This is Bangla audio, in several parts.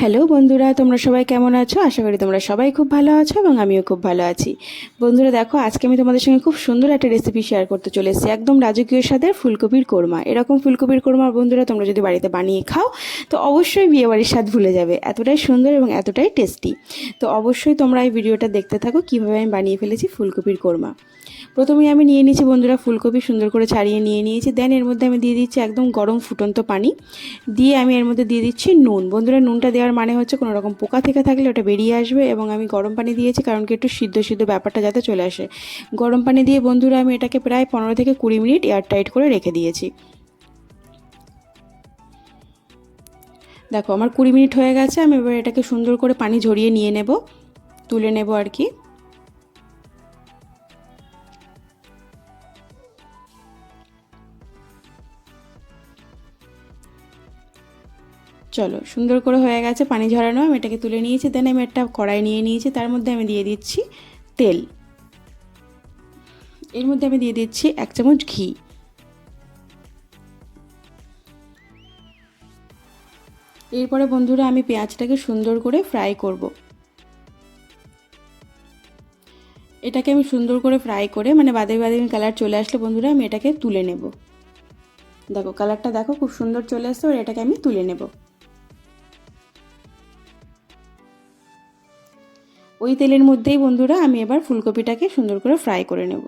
হ্যালো বন্ধুরা, তোমরা সবাই কেমন আছো? আশা করি তোমরা সবাই খুব ভালো আছো এবং আমিও খুব ভালো আছি। বন্ধুরা দেখো, আজকে আমি তোমাদের সঙ্গে খুব সুন্দর একটা রেসিপি শেয়ার করতে চলে এসেছি, একদম রাজকীয় স্বাদের ফুলকপির কোরমা। এরকম ফুলকপির কোরমা বন্ধুরা, তোমরা যদি বাড়িতে বানিয়ে খাও, তো অবশ্যই বিয়েবাড়ির স্বাদ ভুলে যাবে। এতটাই সুন্দর এবং এতটাই টেস্টি তো অবশ্যই তোমরা এই ভিডিওটা দেখতে থাকো, কীভাবে আমি বানিয়ে ফেলেছি ফুলকপির কোরমা। প্রথমে আমি নিয়ে নিয়েছি বন্ধুরা ফুলকপি, সুন্দর করে ছাড়িয়ে নিয়ে নিয়েছি। দেন এর মধ্যে আমি দিয়ে দিচ্ছি একদম গরম ফুটন্ত পানি। দিয়ে আমি এর মধ্যে দিয়ে দিচ্ছি নুন। বন্ধুরা, নুনটা দেওয়ার মানে হচ্ছে কোনো রকম পোকা থেকে থাকলে ওটা বেরিয়ে আসবে এবং আমি গরম পানি দিয়েছি কারণ কি একটু সিদ্ধ সিদ্ধ ব্যাপারটা যাতে চলে আসে। গরম পানি দিয়ে বন্ধুরা আমি এটাকে প্রায় পনেরো থেকে কুড়ি মিনিট এয়ার টাইট করে রেখে দিয়েছি। দেখো, আমার কুড়ি মিনিট হয়ে গেছে, আমি এবার এটাকে সুন্দর করে পানি ঝরিয়ে নিয়ে নেব, তুলে নেব আর কি। চলো, সুন্দর করে হয়ে গেছে পানি ঝরানো। আমি এটাকে তুলে নিয়েছি দেন আমি একটা কড়াই নিয়ে নিয়েছি, তার মধ্যে আমি দিয়ে দিচ্ছি তেল। এর মধ্যে আমি দিয়ে দিচ্ছি এক চামচ ঘি। এরপরে বন্ধুরা আমি পেঁয়াজটাকে সুন্দর করে ফ্রাই করব। এটাকে আমি সুন্দর করে ফ্রাই করে মানে বাদামি বাদামি কালার চলে আসলে বন্ধুরা আমি এটাকে তুলে নেব। দেখো কালারটা দেখো, খুব সুন্দর চলে আসছে আর এটাকে আমি তুলে নেব। ওই তেলের মধ্যেই বন্ধুরা আমি এবার ফুলকপিটাকে সুন্দর করে ফ্রাই করে নেব।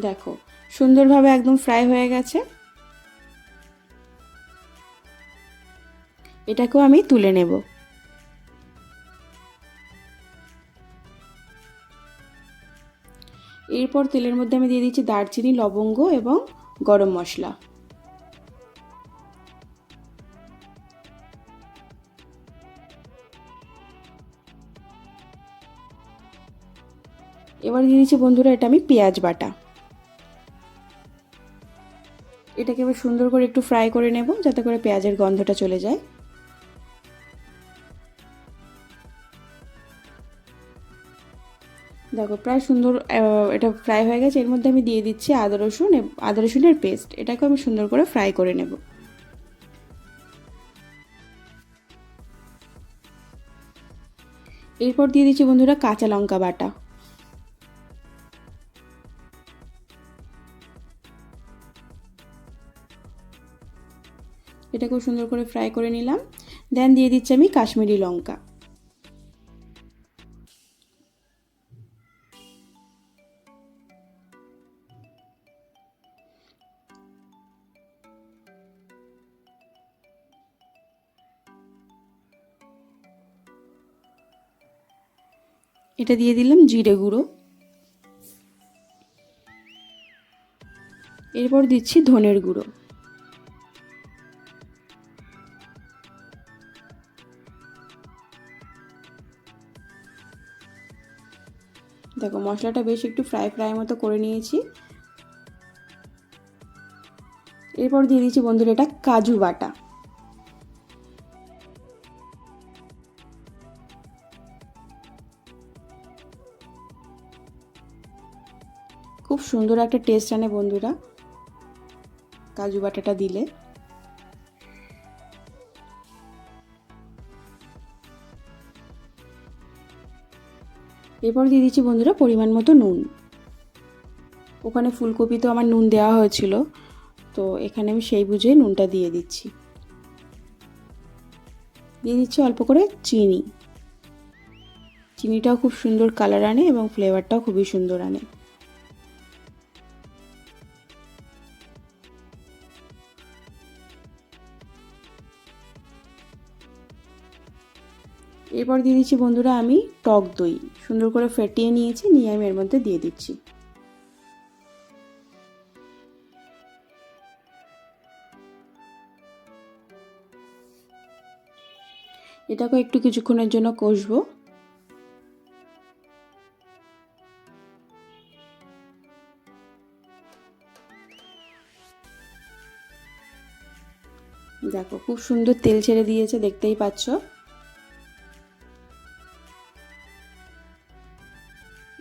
দেখো, সুন্দরভাবে একদম ফ্রাই হয়ে গেছে। এটাকেও আমি তুলে নেব। এরপর তেলের মধ্যে আমি দিয়ে দিচ্ছি দারচিনি, লবঙ্গ এবং গরম মশলা। এবার দিয়ে দিচ্ছি বন্ধুরা, এটা আমি পেঁয়াজ বাটা। এটাকে এবার সুন্দর করে একটু ফ্রাই করে নেব, যাতে করে পেঁয়াজের গন্ধটা চলে যায়। দেখো, প্রায় সুন্দর এটা ফ্রাই হয়ে গেছে। এর মধ্যে আমি দিয়ে দিচ্ছি আদা রসুন আদা রসুনের পেস্ট এটাকে আমি সুন্দর করে ফ্রাই করে নেব। এরপর দিয়ে দিচ্ছি বন্ধুরা কাঁচা লঙ্কা বাটা। এটাকেও সুন্দর করে ফ্রাই করে নিলাম। দেন দিয়ে দিচ্ছি আমি কাশ্মীরি লঙ্কা। এটা দিয়ে দিলাম জিরে গুঁড়ো। এরপর দিচ্ছি ধনের গুঁড়ো। দেখো, মশলাটা বেশ একটু ফ্রাই ফ্রাই মতো করে নিয়েছি। এরপর দিয়ে দিচ্ছি বন্ধুরা, এটা কাজু বাটা। খুব সুন্দর একটা টেস্ট আনে বন্ধুরা। কাজু বাটাটা দিলে। এরপর দিয়ে দিচ্ছি বন্ধুরা পরিমাণ মতো নুন। ওখানে ফুলকপি তো আমার নুন দেওয়া হয়েছিল, তো এখানে আমি সেই বুঝে নুনটা দিয়ে দিচ্ছি। দিয়ে দিচ্ছি অল্প করে চিনি। চিনিটাও খুব সুন্দর কালার আনে এবং ফ্লেভারটাও খুবই সুন্দর আনে। এরপর দিয়ে দিচ্ছি বন্ধুরা আমি টক দই। সুন্দর করে ফেটিয়ে নিয়েছি, নিয়ে আমি এর মধ্যে দিয়ে দিচ্ছি। এটাকে একটু কিছুক্ষণের জন্য কষবো। দেখো, খুব সুন্দর তেল ছেড়ে দিয়েছে, দেখতেই পাচ্ছ?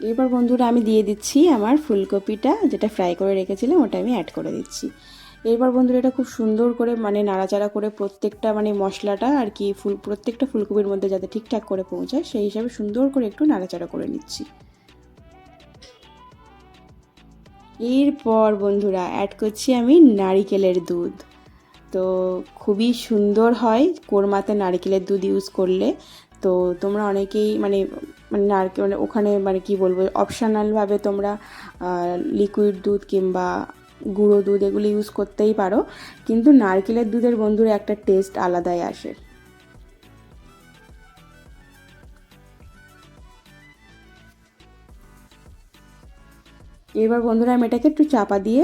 এরপর বন্ধুরা আমি দিয়ে দিচ্ছি আমার ফুলকপিটা, যেটা ফ্রাই করে রেখেছিলাম, ওটা আমি অ্যাড করে দিচ্ছি। এরপর বন্ধুরা এটা খুব সুন্দর করে মানে নাড়াচাড়া করে প্রত্যেকটা মানে মশলাটা আর কি ফুল, প্রত্যেকটা ফুলকপির মধ্যে যাতে ঠিকঠাক করে পৌঁছায়, সেই হিসাবে সুন্দর করে একটু নাড়াচাড়া করে নিচ্ছি। এরপর বন্ধুরা অ্যাড করছি আমি নারিকেলের দুধ। তো খুবই সুন্দর হয় কোরমাতে নারিকেলের দুধ ইউজ করলে। তো তোমরা অনেকেই মানে মানে নারকেল মানে ওখানে মানে কি বলব অপশনালভাবে তোমরা লিকুইড দুধ কিংবা গুঁড়ো দুধ এগুলো ইউজ করতেই পারো। কিন্তু নারকেলের দুধের বন্ধুরা একটা টেস্ট আলাদাই আসে। এবার বন্ধুরা আমি এটাকে একটু চাপা দিয়ে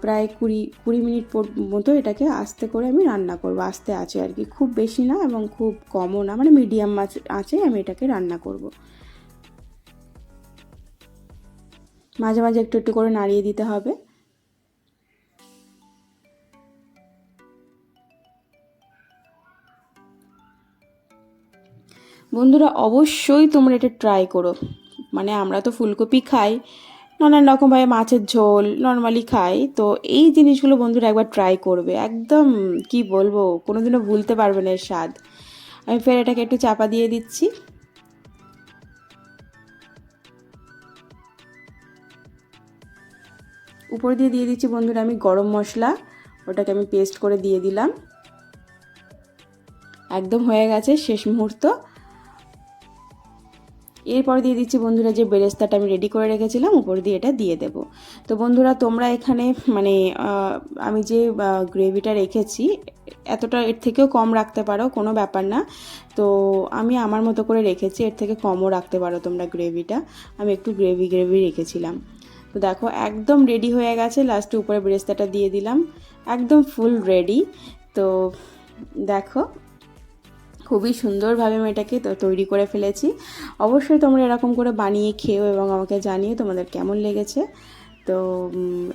প্রায় কুড়ি কুড়ি মিনিট মতো এটাকে আস্তে করে আমি রান্না করব। আস্তে আছে আর কি। খুব বেশি না এবং খুব কমও না। মানে মিডিয়াম মাছ আছে, আমি এটাকে রান্না করব। মাঝে মাঝে একটু একটু করে নাড়িয়ে দিতে হবে। বন্ধুরা, অবশ্যই তোমরা এটা ট্রাই করো। মানে আমরা তো ফুলকপি খাই। নানান রকমভাবে মাছের ঝোল নর্মালি খাই। তো এই জিনিসগুলো বন্ধুরা একবার ট্রাই করবে। একদম কি বলব, কোনোদিনও ভুলতে পারবে না এর স্বাদ। আমি ফের এটাকে একটু চাপা দিয়ে দিচ্ছি। উপর দিয়ে দিয়ে দিচ্ছি বন্ধুরা আমি গরম মশলা। ওটাকে আমি পেস্ট করে দিয়ে দিলাম। একদম হয়ে গেছে শেষ মুহূর্ত। এরপর দিয়ে দিচ্ছি বন্ধুরা যে বেরেস্তাটা আমি রেডি করে রেখেছিলাম, উপর দিয়ে এটা দিয়ে দেব। তো বন্ধুরা তোমরা এখানে মানে আমি যে গ্রেভিটা রেখেছি, এতটা এর থেকেও কম রাখতে পারো, কোনো ব্যাপার না। তো আমি আমার মতো করে রেখেছি, এর থেকে কমও রাখতে পারো তোমরা গ্রেভিটা আমি একটু গ্রেভি গ্রেভি রেখেছিলাম। তো দেখো, একদম রেডি হয়ে গেছে লাস্টে উপরে বেরেস্তাটা দিয়ে দিলাম। একদম ফুল রেডি তো দেখো খুবই সুন্দরভাবে আমি এটাকে তৈরি করে ফেলেছি। অবশ্যই তোমরা এরকম করে বানিয়ে খেয়েও এবং আমাকে জানিয়ে তোমাদের কেমন লেগেছে। তো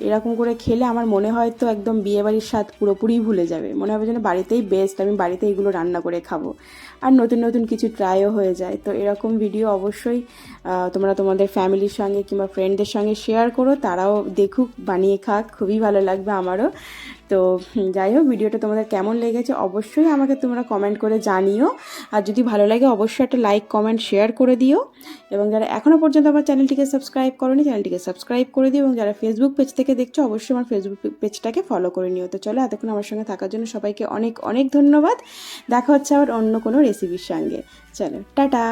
এরকম করে খেলে আমার মনে হয় তো একদম বিয়েবাড়ির স্বাদ পুরোপুরি ভুলে যাবে। মনে হবে যেন বাড়িতেই বেস্ট আমি বাড়িতে এগুলো রান্না করে খাব। আর নতুন নতুন কিছু ট্রাইও হয়ে যায়। তো এরকম ভিডিও অবশ্যই তোমরা তোমাদের ফ্যামিলির সঙ্গে কিংবা ফ্রেন্ডদের সঙ্গে শেয়ার করো। তারাও দেখুক, বানিয়ে খাক, খুবই ভালো লাগবে আমারও। তো যাই হোক ভিডিওটা তোমাদের কেমন লেগেছে অবশ্যই আমাকে তোমরা কমেন্ট করে জানিও। আর যদি ভালো লাগে, অবশ্যই একটা লাইক কমেন্ট শেয়ার করে দিও। এবং যারা এখনও পর্যন্ত আমার চ্যানেলটিকে সাবস্ক্রাইব করোনি, চ্যানেলটিকে সাবস্ক্রাইব করে দিও। এবং যারা ফেসবুক পেজ থেকে দেখছ, অবশ্যই আমার ফেসবুক পেজটাকে ফলো করে নিও। তো চলো, এতক্ষণ আমার সঙ্গে থাকার জন্য সবাইকে অনেক অনেক ধন্যবাদ। দেখা হচ্ছে আবার অন্য কোনো রেসিপির সঙ্গে। চলো টাটা!